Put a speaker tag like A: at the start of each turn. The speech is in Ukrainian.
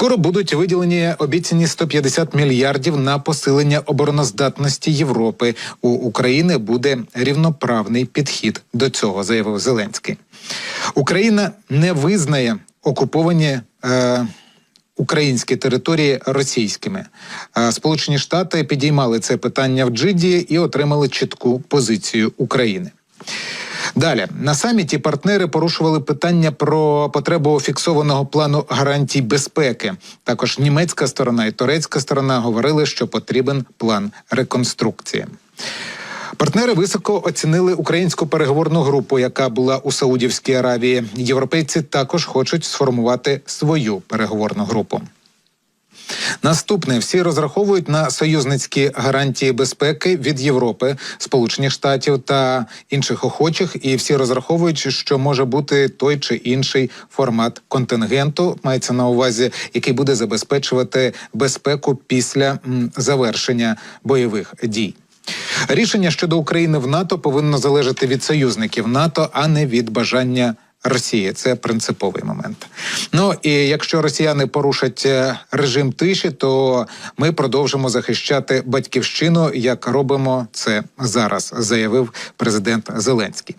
A: Скоро будуть виділені обіцяні 150 мільярдів на посилення обороноздатності Європи. У України буде рівноправний підхід до цього, заявив Зеленський. Україна не визнає окуповані. Е, Українські території російськими Е, Сполучені Штати підіймали це питання в Джиді і отримали чітку позицію України. Далі на саміті партнери порушували питання про потребу фіксованого плану гарантій безпеки. Також німецька сторона і турецька сторона говорили, що потрібен план реконструкції. Партнери високо оцінили українську переговорну групу, яка була у Саудівській Аравії. Європейці також хочуть сформувати свою переговорну групу. Наступне всі розраховують на союзницькі гарантії безпеки від Європи, Сполучених Штатів та інших охочих, і всі розраховують, що може бути той чи інший формат контингенту, мається на увазі, який буде забезпечувати безпеку після завершення бойових дій. Рішення щодо України в НАТО повинно залежати від союзників НАТО, а не від бажання. Росії це принциповий момент. Ну і якщо росіяни порушать е, режим тиші, то ми продовжимо захищати батьківщину, як робимо це зараз, заявив президент Зеленський.